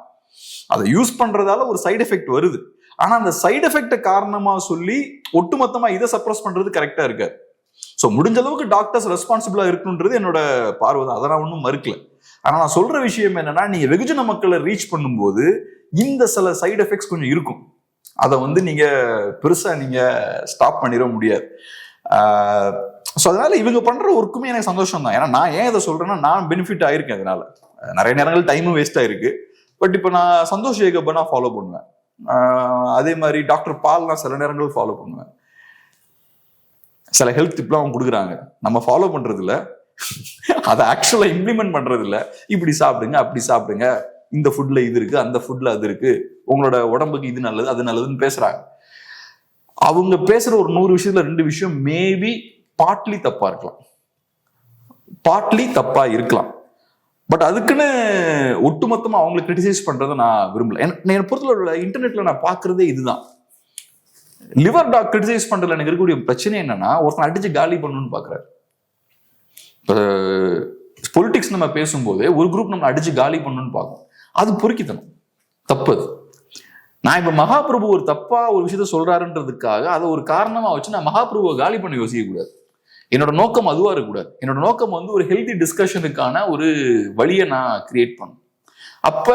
B: அதை யூஸ் பண்றதால ஒரு சைடு எஃபெக்ட் வருது. ஆனா அந்த சைடு எஃபெக்ட காரணமா சொல்லி ஒட்டுமொத்தமா இதை சப்ரஸ் பண்றது கரெக்டா இருக்காது. ஸோ முடிஞ்ச அளவுக்கு டாக்டர்ஸ் ரெஸ்பான்சிபிளா இருக்கணுன்றது என்னோட பார்வை தான். அதை நான் ஒன்றும் மறுக்கல. ஆனா நான் சொல்ற விஷயம் என்னன்னா நீங்க வெகுஜன மக்களை ரீச் பண்ணும்போது இந்த சில சைடு எஃபெக்ட்ஸ் கொஞ்சம் இருக்கும். அதை வந்து நீங்க பெருசா நீங்க ஸ்டாப் பண்ணிட முடியாது. ஸோ அதனால இவங்க பண்ற ஒர்க்குமே எனக்கு சந்தோஷம் தான் ஏன்னா நான் ஏன் இதை சொல்றேன்னா நான் பெனிஃபிட் ஆயிருக்கேன் அதனால. நிறைய நேரங்கள் டைமும் வேஸ்ட் ஆயிருக்கு. பட் இப்போ நான் சந்தோஷ் ஏகப்ப நான் ஃபாலோ பண்ணுவேன் அதே மாதிரி டாக்டர் பால் நான் சில நேரங்கள் ஃபாலோ பண்ணுவேன். சில ஹெல்த் டிப்லாம் அவங்க கொடுக்குறாங்க. நம்ம ஃபாலோ பண்றது அதை ஆக்சுவலாக இம்ப்ளிமெண்ட் பண்றது இல்லை இப்படி சாப்பிடுங்க அப்படி சாப்பிடுங்க. இந்த ஃபுட்ல இது இருக்கு அந்த ஃபுட்ல அது இருக்கு. உங்களோட உடம்புக்கு இது நல்லது அது நல்லதுன்னு பேசுறாங்க. அவங்க பேசுற ஒரு நூறு விஷயத்துல ரெண்டு விஷயம் மேபி பாட்லி தப்பா இருக்கலாம். பாட்லி தப்பா இருக்கலாம். பட் அதுக்குன்னு ஒட்டுமொத்தமா அவங்களை கிரிட்டிசைஸ் பண்றதை நான் விரும்பல. என்னை பொறுத்தவரை இன்டர்நெட்ல நான் பாக்குறதே இதுதான். லிவர் டாக் கிரிட்டிசைஸ் பண்றதுல எனக்கு இருக்கக்கூடிய பிரச்சனை என்னன்னா ஒருத்தன் அடிச்சு காலி பண்ணணும்னு பாக்குறாரு. பொலிட்டிக்ஸ் நம்ம பேசும்போது ஒரு குரூப் நம்ம அடிச்சு காலி பண்ணணும்னு பார்க்கும் அது பொறுக்கித்தனம். தப்பு அது. நான் இப்ப மகாபிரபு ஒரு தப்பா ஒரு விஷயத்த சொல்றாருன்றதுக்காக அதை ஒரு காரணமா வச்சு நான் மகாபிரபுவை காலி பண்ண யோசிக்க கூடாது. என்னோட நோக்கம் அதுவா இருக்கக்கூடாது என்னோட நோக்கம் வந்து ஒரு ஹெல்தி டிஸ்கஷனுக்கான ஒரு வழியை நான் கிரியேட் பண்ணணும். அப்ப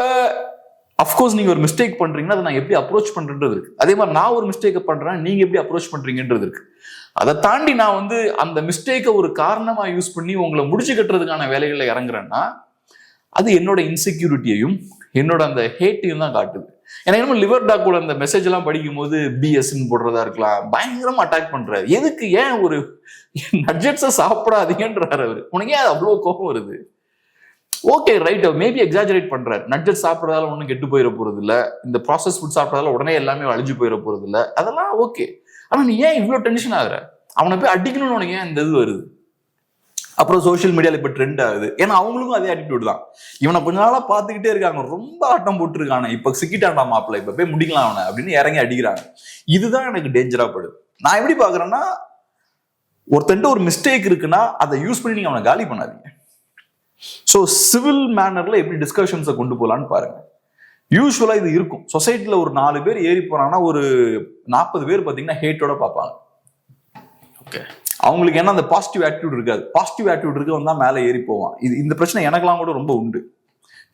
B: அஃப்கோர்ஸ் நீங்க ஒரு மிஸ்டேக் பண்றீங்கன்னா அதை நான் எப்படி அப்ரோச் பண்றது இருக்கு. அதே மாதிரி நான் ஒரு மிஸ்டேக்கை பண்றேன் நீங்க எப்படி அப்ரோச் பண்றீங்கன்றது இருக்கு. அதை தாண்டி நான் வந்து அந்த மிஸ்டேக்கை ஒரு காரணமா யூஸ் பண்ணி உங்களை முடிச்சு கட்டுறதுக்கான வேலைகளில் இறங்குறேன்னா அது என்னோட இன்செக்யூரிட்டியையும் என்னோட அந்த ஹேட்டையும் தான் காட்டுது. ஏன்னா என்னமோ லிவர் டாக்கோட அந்த மெசேஜ் எல்லாம் படிக்கும்போது பிஎஸ்ன்னு போடுறதா இருக்கலாம். பயங்கரமா அட்டாக் பண்றாரு. எதுக்கு ஏன் ஒரு நட்ஜெட்ஸை சாப்பிடாதீங்கன்றாரு அவர். உனக்கு ஏன் அவ்வளோ கோபம் வருது? ஓகே ரைட் மேபி எக்ஸாஜரேட் பண்றாரு. நட்ஜெட் சாப்பிட்றதால ஒன்றும் கெட்டு போயிட போறது இல்லை. இந்த ப்ராசஸ் ஃபுட் சாப்பிட்றதால உடனே எல்லாமே அழிஞ்சு போயிட போறது இல்லை. அதெல்லாம் ஓகே ஆனா நீ ஏன் இவ்வளோ டென்ஷன் ஆகுற? அவனை போய் அடிக்கணும்னு உனக்கு ஏன் இந்த இது வருது? அப்புறம் சோஷியல் மீடியால இப்ப ட்ரெண்ட் ஆகுது. ஏன்னா அவங்களுக்கும் அதே ஆட்டிடியூட் தான். இவனை கொஞ்ச நாளா பாத்துக்கிட்டே இருக்காங்க. ரொம்ப ஆட்டம் போட்டுருக்கானே. இப்ப சிக்கிட்டான்டா மாப்பிள்ள. இப்ப போய் முடிக்கலாம் அவனை அப்படின்னு இறங்கி அடிக்கிறாங்க. இதுதான் எனக்கு டேஞ்சரா படும் நான் எப்படி பாக்குறேன்னா ஒருத்தன்ட்ட ஒரு மிஸ்டேக் இருக்குன்னா அதை யூஸ் பண்ணி நீங்க அவனை காலி பண்ணாதீங்க. ஸோ சிவில் மேனர்ல எப்படி டிஸ்கஷன்ஸை கொண்டு போகலான்னு பாருங்க. யூஸ்வலா இது இருக்கும். சொசைட்டில ஒரு நாலு பேர் ஏறி போறாங்கன்னா ஒரு நாற்பது பேர் பாத்தீங்கன்னா ஹேட்டோட பார்ப்பாங்க.
A: ஓகே
B: அவங்களுக்கு என்ன அந்த பாசிட்டிவ் ஆட்டிடியூட் இருக்காது. பாசிட்டிவ் ஆட்டிடியூட் இருக்கவன் தான் மேலே ஏறி போவான். இது இந்த பிரச்சனை எனக்கெல்லாம் கூட ரொம்ப உண்டு.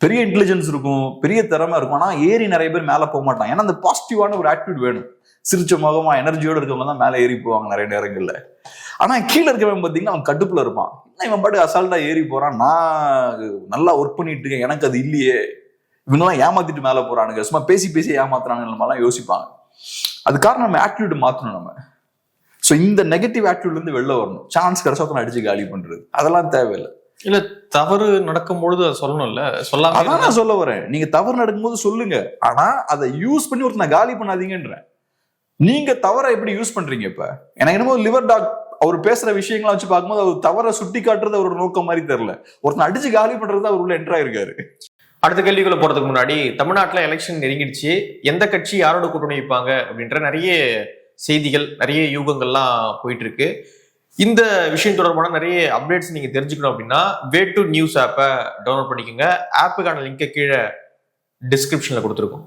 B: பெரிய இன்டெலிஜென்ஸ் இருக்கும் பெரிய திறமை இருக்கும் ஆனால் ஏறி நிறைய பேர் மேலே போக மாட்டான். ஏன்னா அந்த பாசிட்டிவான ஒரு ஆட்டிடியூட் வேணும். சிரிச்ச முகமா எனர்ஜியோடு இருக்கவங்க தான் மேலே ஏறி போவாங்க நிறைய நேரங்களில். ஆனால் கீழே இருக்கிறவன் பார்த்தீங்கன்னா அவன் கடுப்புல இருப்பான். இவன் பாட்டு அசால்ட்டாக ஏறி போகிறான் நான் நல்லா ஒர்க் பண்ணிட்டு இருக்கேன். எனக்கு அது இல்லையே. இவங்கெல்லாம் ஏமாத்திட்டு மேலே போகிறானுங்க சும்மா பேசி பேசி ஏமாத்துறாங்க நம்மலாம் யோசிப்பாங்க. அது காரணம் நம்ம ஆட்டிடியூட் மாற்றணும் நம்ம. ஸோ இந்த நெகட்டிவ் ஆட்டிடியூட்ல இருந்து வெளில வரணும். சான்ஸ் கிடைச்சா அடிச்சு காலி பண்றது. அதெல்லாம் தேவையில்லை.
A: இல்ல தவறு நடக்கும் பொழுது அதை சொல்லணும்ல சொல்லாம
B: அதான் நான் சொல்ல வரேன். நீங்க தவறு நடக்கும்போது சொல்லுங்க. ஆனா அதை யூஸ் பண்ணி ஒருத்தனை காலி பண்ணாதீங்கன்றேன். நீங்க தவற எப்படி யூஸ் பண்றீங்க இப்ப? எனக்கு என்னமோ லிவர் டாக் அவர் பேசுற விஷயங்களை வச்சு பார்க்கும்போது அவர் தவற சுட்டி காட்டுறது ஒரு நோக்கம் மாதிரி தெரியல. ஒருத்தன் அடிச்சு காலி பண்றது அவர் உள்ள என்ட்ரா இருக்காரு.
A: அடுத்த கேள்விக்குள்ள போறதுக்கு முன்னாடி தமிழ்நாட்டுல எலெக்ஷன் நெருங்கிடுச்சு. எந்த கட்சி யாரோட கூட்டணி வைப்பாங்க அப்படின்ற நிறைய செய்திகள் நிறைய யூகங்கள்லாம் போயிட்டு இருக்கு இந்த விஷயம் தொடர்பான நிறைய அப்டேட்ஸ் நீங்க தெரிஞ்சுக்கணும் அப்படின்னா வே டு நியூஸ் ஆப்பை டவுன்லோட் பண்ணிக்கோங்க. ஆப்புக்கான லிங்கை கீழே டிஸ்கிரிப்ஷன்ல கொடுத்துருக்கோம்.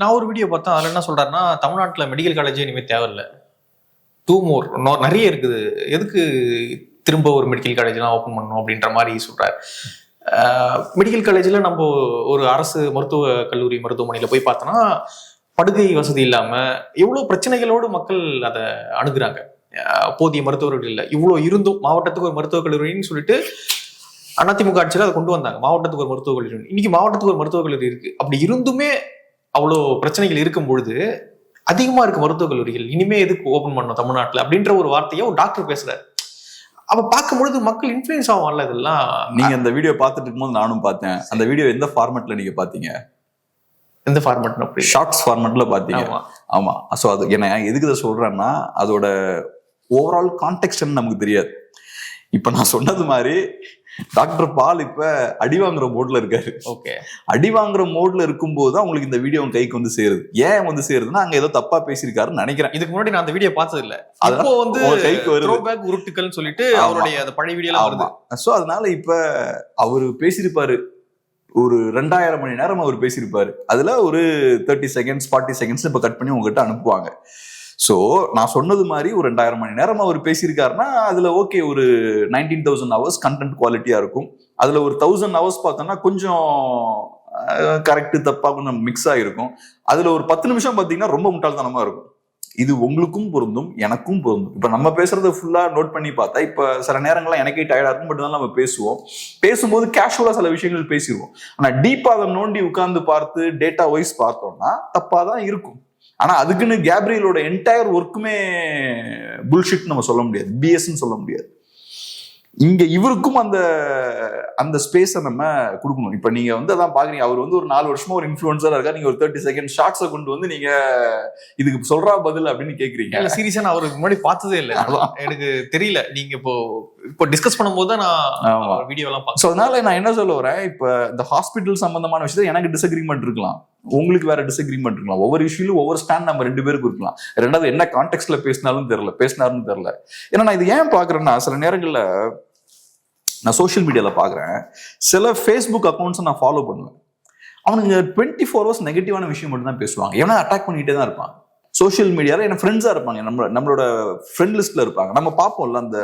A: நான் ஒரு வீடியோ பார்த்தேன். அதில் என்ன சொல்றாருன்னா தமிழ்நாட்டில் மெடிக்கல் காலேஜே இனிமேல் தேவையில்லை. டூ மோர் நிறைய இருக்குது. எதுக்கு திரும்ப ஒரு மெடிக்கல் காலேஜ்லாம் ஓப்பன் பண்ணணும் அப்படின்ற மாதிரி சொல்றாரு. மெடிக்கல் காலேஜில் நம்ம ஒரு அரசு மருத்துவ கல்லூரி மருத்துவமனையில் போய் பார்த்தோன்னா படுகை வசதி இல்லாமல் எவ்வளோ பிரச்சனைகளோடு மக்கள் அதை அணுகுறாங்க. போதிய மருத்துவர்கள் இல்லை. இவ்வளோ இருந்தும் மாவட்டத்துக்கு ஒரு மருத்துவக் கல்லூரின்னு சொல்லிட்டு அதிமுக ஆட்சியில் அதை கொண்டு வந்தாங்க. மாவட்டத்துக்கு ஒரு மருத்துவக் கல்லூரி இன்னைக்கு மாவட்டத்துக்கு ஒரு மருத்துவக் கல்லூரி இருக்கு. அப்படி இருந்துமே அவ்வளோ பிரச்சனைகள் இருக்கும் பொழுது அதிகமா இருக்கு மருத்துவக் கல்லூரிகள். இனிமே எதுக்கு ஓபன் பண்ணணும் தமிழ்நாட்டில் அப்படின்ற ஒரு வார்த்தையை ஒரு டாக்டர் பேசுறாரு. அப்ப பார்க்கும்பொழுது மக்கள் இன்ஃபுளுன்ஸ் ஆகும் இதெல்லாம்.
B: நீங்க அந்த வீடியோ பார்த்துட்டு இருக்கும்போது நானும் பார்த்தேன். அந்த வீடியோ எந்த ஃபார்மேட்ல நீங்க பாத்தீங்க
A: எந்த ஃபார்மேட் அப்படி
B: ஷார்ட்ஸ் ஃபார்மேட்ல பாத்தீங்க.
A: ஆமா.
B: ஸோ அது என்ன எதுக்கு இதை சொல்றேன்னா அதோட ஓவரால் கான்டெக்ட் நமக்கு தெரியாது. இப்ப நான் சொன்னது மாதிரி டாக்டர் பால் இப்ப அடி வாங்குற மோட்ல இருக்காரு.
A: ஓகே
B: அடி வாங்குற மோட்ல இருக்கும்போது தான் உங்களுக்கு இந்த வீடியோ கைக்கு வந்து சேருது. ஏன் வந்து சேருதுன்னா அங்க ஏதோ தப்பா பேசியிருக்காருன்னு நினைக்கிறேன்.
A: இதுக்கு முன்னாடி நான் அந்த வீடியோ பார்த்தது இல்ல இப்போ வந்து
B: கைக்கு வருது.
A: த்ரோபேக் உருட்டுக்கள்னு சொல்லிட்டு. அவருடைய அந்த பழைய வீடியோலாம் வருது.
B: சோ அதனால இப்ப அவரு பேசியிருப்பாரு. ஒரு ரெண்டாயிரம் மணி நேரம் அவர் பேசியிருப்பாரு. அதுல ஒரு தேர்ட்டி செகண்ட்ஸ் ஃபார்ட்டி செகண்ட்ஸ் இப்ப கட் பண்ணி உங்ககிட்ட அனுப்புவாங்க. ஸோ நான் சொன்னது மாதிரி ஒரு ரெண்டாயிரம் மணி நேரம் அவர் பேசியிருக்காருன்னா அதுல ஓகே ஒரு நைன்டீன் தௌசண்ட் ஹவர்ஸ் கண்டென்ட் குவாலிட்டியா இருக்கும். அதுல ஒரு தௌசண்ட் ஹவர்ஸ் பார்த்தோம்னா கொஞ்சம் கரெக்ட் தப்பா கொஞ்சம் மிக்ஸ் ஆகிருக்கும் அதுல ஒரு பத்து நிமிஷம் பாத்தீங்கன்னா ரொம்ப முட்டாள்தனமா இருக்கும். இது உங்களுக்கும் பொருந்தும் எனக்கும் பொருந்தும். இப்ப நம்ம பேசுறத ஃபுல்லா நோட் பண்ணி பார்த்தா இப்ப சில நேரங்கள்லாம் எனக்கே டயர்டா இருக்கும் பட் நம்ம பேசுவோம். பேசும்போது கேஷுவலா சில விஷயங்கள் பேசிடுவோம். ஆனா டீப்பா அதை நோண்டி உட்கார்ந்து பார்த்து டேட்டா வைஸ் பார்த்தோம்னா தப்பாதான் இருக்கும். ஆனா அதுக்குன்னு கேப்ரியலோட என்டையர் ஒர்க்குமே புல்ஷிட் நம்ம சொல்ல முடியாது. பிஎஸ்ன்னு சொல்ல முடியாது. இங்க இவருக்கும் அந்த அந்த ஸ்பேஸை நம்ம கொடுக்கணும். இப்ப நீங்க வந்து அதான் பாக்குறீங்க. அவர் வந்து ஒரு நாலு வருஷமா ஒரு இன்ஃபுளுசரா இருக்கா நீங்க ஒரு தேர்ட்டி செகண்ட் ஷார்ட்ஸை கொண்டு வந்து நீங்க இதுக்கு சொல்றா பதில் அப்படின்னு கேக்குறீங்க.
A: இல்ல சீரியஸா நான் அவருக்கு முன்னாடி பார்த்ததே இல்ல. எனக்கு தெரியல. நீங்க இப்போ இப்போ டிஸ்கஸ் பண்ணும்போது தான். நான் வீடியோ எல்லாம்
B: ஸோ அதனால நான் என்ன சொல்ல வரேன்? இப்ப இந்த ஹாஸ்பிட்டல் சம்பந்தமான விஷயத்துல எனக்கு டிசக்ரிமெண்ட் இருக்கலாம். உங்களுக்கு வேற டிசக்ரிமெண்ட் இருக்கலாம். ஒவ்வொரு இஷ்யூலும் ஒவ்வொரு ஸ்டாண்ட் நம்ம ரெண்டு பேருக்கு இருக்கலாம். ரெண்டாவது என்ன கான்டெக்ட்ல பேசினாலும் தெரியல. பேசினாருன்னு தெரியல. ஏன்னா நான் இது ஏன் பாக்குறேன்னா சில நேரங்கள்ல நான் சோஷியல் மீடியாவில் பார்க்குறேன் சில ஃபேஸ்புக் அக்கௌண்ட்ஸ் நான் ஃபாலோ பண்ணுவேன். அவனுங்க டுவெண்ட்டி ஃபோர் ஹவர்ஸ் நெகட்டிவான விஷயம் மட்டும் தான் பேசுவாங்க. எவனா அட்டாக் பண்ணிகிட்டே தான் இருப்பான். சோஷியல் மீடியாவில் என்ன ஃப்ரெண்ட்ஸாக இருப்பாங்க. நம்ம நம்மளோட ஃப்ரெண்ட் லிஸ்ட்டில் இருப்பாங்க. நம்ம பார்ப்போம்ல அந்த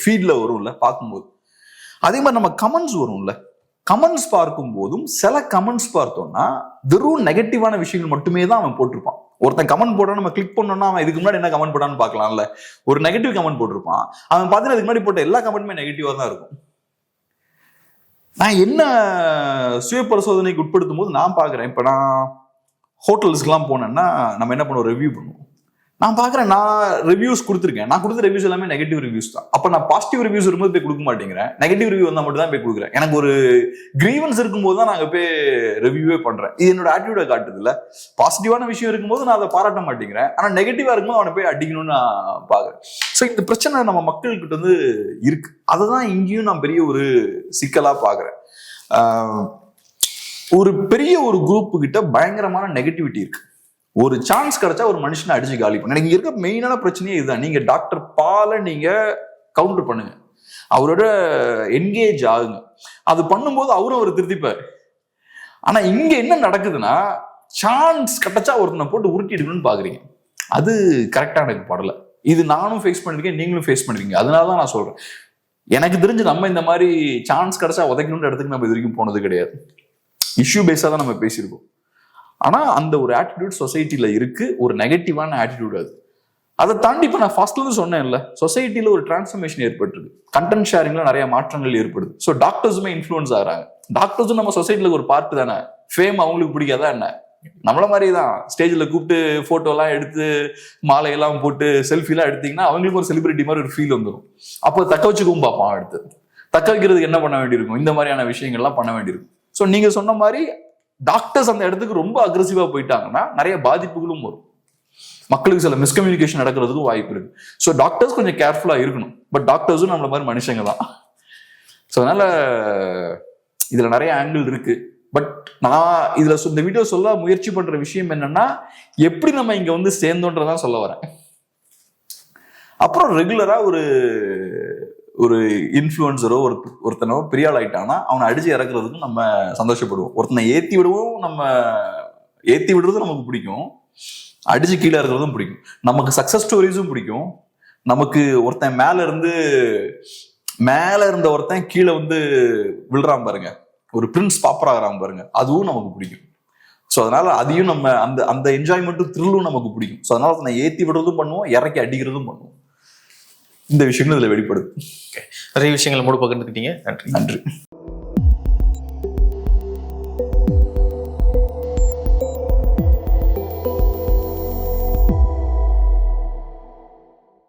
B: ஃபீல்டில் வரும்ல பார்க்கும்போது. அதே மாதிரி நம்ம கமெண்ட்ஸ் வரும்ல. கமெண்ட்ஸ் பார்க்கும் போதும் சில கமெண்ட்ஸ் பார்த்தோம்னா வெறும் நெகட்டிவான விஷயங்கள் மட்டுமே தான் அவன் போட்டிருப்பான். ஒருத்தன் கமெண்ட் போட்டா நம்ம கிளிக் பண்ணோம்னா அவன் இதுக்கு முன்னாடி என்ன கமெண்ட் போட்டான்னு பார்க்கலாம்ல. ஒரு நெகட்டிவ் கமெண்ட் போட்டிருப்பான். அவன் பார்த்தீங்கன்னா இதுக்கு முன்னாடி போட்ட எல்லா கமெண்ட்டுமே நெகட்டிவா தான் இருக்கும். நான் என்ன சுய பரிசோதனைக்கு உட்படுத்தும் போது நான் பார்க்குறேன். இப்போ நான் ஹோட்டல்ஸ்க்குலாம் போனேன்னா நம்ம என்ன பண்ணுவோம்? ரிவ்யூ பண்ணுவோம். நான் பார்க்குறேன் நான் ரிவ்யூஸ் கொடுத்துருக்கேன். நான் கொடுத்த ரிவ்யூஸ் எல்லாமே நெகட்டிவ் ரிவ்யூஸ் தான். அப்போ நான் பாசிட்டிவ் ரிவ்யூஸ் இருக்கும்போது போய் கொடுக்க மாட்டேங்கிறேன். நெகட்டிவ் ரிவ்யூ வந்தால் மட்டும் தான் போய் கொடுக்குறேன். எனக்கு ஒரு கிரீவன்ஸ் இருக்கும்போது தான் நாங்கள் போய் ரிவ்யூவே பண்ணுறேன் இது என்னோட ஆட்டிடியூட காட்டுது இல்ல பாசிட்டிவான விஷயம் இருக்கும்போது நான் அதை பாராட்ட மாட்டேங்கிறேன். ஆனால் நெகட்டிவாக இருக்கும்போது அவனை போய் அடிக்கணும்னு நான் பார்க்குறேன். ஸோ இந்த பிரச்சனை நம்ம மக்கள்கிட்ட வந்து இருக்கு. அதை தான் இங்கேயும் நான் பெரிய ஒரு சிக்கலாக பார்க்குறேன். ஒரு பெரிய ஒரு குரூப்பு கிட்ட பயங்கரமான நெகட்டிவிட்டி இருக்கு. ஒரு சான்ஸ் கிடைச்சா ஒரு மனுஷனை அடிச்சு காலி பண்ணு. எனக்கு இருக்க மெயினான பிரச்சனையே இதுதான். நீங்க டாக்டர் பாலை நீங்க கவுண்டர் பண்ணுங்க. அவரோட என்கேஜ் ஆகுங்க. அது பண்ணும்போது அவரும் அவர் திருத்திப்பார். ஆனா இங்க என்ன நடக்குதுன்னா சான்ஸ் கிடைச்சா ஒருத்தனை போட்டு உருட்டி எடுக்கணும்னு பாக்குறீங்க. அது கரெக்டாக எனக்கு படல. இது நானும் ஃபேஸ் பண்ணிருக்கேன் நீங்களும் ஃபேஸ் பண்ணிருக்கீங்க. அதனால தான் நான் சொல்றேன். எனக்கு தெரிஞ்சு நம்ம இந்த மாதிரி சான்ஸ் கிடைச்சா உதைக்கணுன்ற இடத்துக்கு நம்ம இது வரைக்கும் போனது கிடையாது. இஷ்யூ பேஸாக தான் நம்ம பேசியிருக்கோம். ஆனால் அந்த ஒரு ஆட்டிடியூட் சொசைட்டியில் இருக்கு ஒரு நெகட்டிவான ஆட்டிடியூட் அது. அதை தாண்டி இப்போ நான் ஃபர்ஸ்ட்லேருந்து சொன்னேன் இல்லை சொசைட்டியில் ஒரு டிரான்ஸ்ஃபர்மேஷன் ஏற்பட்டிருக்கு. கண்டென்ட் ஷேரிங்கில் நிறைய மாற்றங்கள் ஏற்படுது. ஸோ டாக்டர்ஸுமே இன்ஃப்ளூயன்ஸ் ஆகிறாங்க. டாக்டர்ஸும் நம்ம சொசைட்டியில் ஒரு பார்ட் தானே. ஃபேம் அவங்களுக்கு பிடிக்காதா என்ன? நம்மள மாதிரி தான் ஸ்டேஜில் கூப்பிட்டு ஃபோட்டோலாம் எடுத்து மாலையெல்லாம் போட்டு செல்ஃபிலாம் எடுத்தீங்கன்னா அவங்களுக்கு ஒரு செலிபிரிட்டி மாதிரி ஒரு ஃபீல் வந்துடும் அப்போ தக்க வச்சுக்கவும் பார்ப்பான் அடுத்து. தக்க வைக்கிறதுக்கு என்ன பண்ண வேண்டியிருக்கும்? இந்த மாதிரியான விஷயங்கள்லாம் பண்ண வேண்டியிருக்கும். ஸோ நீங்கள் சொன்ன மாதிரி டாக்டர்ஸ் அந்த இடத்துக்கு ரொம்ப அக்ரெசிவா போயிட்டாங்கன்னா நிறைய பாதிப்புகளும் வரும். மக்களுக்கு சில மிஸ்கம்யூனிகேஷன் நடக்கிறதுக்கும் வாய்ப்பு இருக்கு. ஸோ டாக்டர்ஸ் கொஞ்சம் கேர்ஃபுல்லா இருக்கணும். பட் டாக்டர்ஸும் நம்மள மாதிரி மனுஷங்க தான். ஸோ அதனால இதுல நிறைய ஆங்கிள் இருக்கு. பட் நான் இதுல இந்த வீடியோ சொல்ல முயற்சி பண்ற விஷயம் என்னன்னா எப்படி நம்ம இங்க வந்து சேர்ந்தோன்றதான் சொல்ல வரேன். அப்புறம் ரெகுலரா ஒரு ஒரு இன்ஃப்ளூயன்சரோ ஒரு ஒருத்தனோ பெரிய ஆள் ஆயிட்டானா அவனை அடிச்சு இறக்குறதுக்கு நம்ம சந்தோஷப்படுவோம். ஒருத்தனை ஏத்தி விடவும் நம்ம ஏத்தி விடுறதும் நமக்கு பிடிக்கும். அடிச்சு கீழே இருக்கிறதும் பிடிக்கும். நமக்கு சக்சஸ் ஸ்டோரிஸும் பிடிக்கும். நமக்கு ஒருத்தன் மேல இருந்து மேல இருந்த ஒருத்தன் கீழே வந்து விழுறான் பாருங்க. ஒரு பிரின்ஸ் பாப்பர் ஆகிறான் பாருங்க. அதுவும் நமக்கு பிடிக்கும். ஸோ அதனால அதையும் நம்ம அந்த அந்த என்ஜாய்மெண்ட்டும் த்ரில்லும் நமக்கு பிடிக்கும். ஸோ அதனால நான் ஏற்றி விடுறதும் பண்ணுவோம் இறக்கி அடிக்கிறதும் பண்ணுவோம். இந்த விஷயங்கள் இதுல வெளிப்படுது.
A: நிறைய விஷயங்களை மூடு பகிர்ந்துக்கிட்டீங்க நன்றி.
B: நன்றி.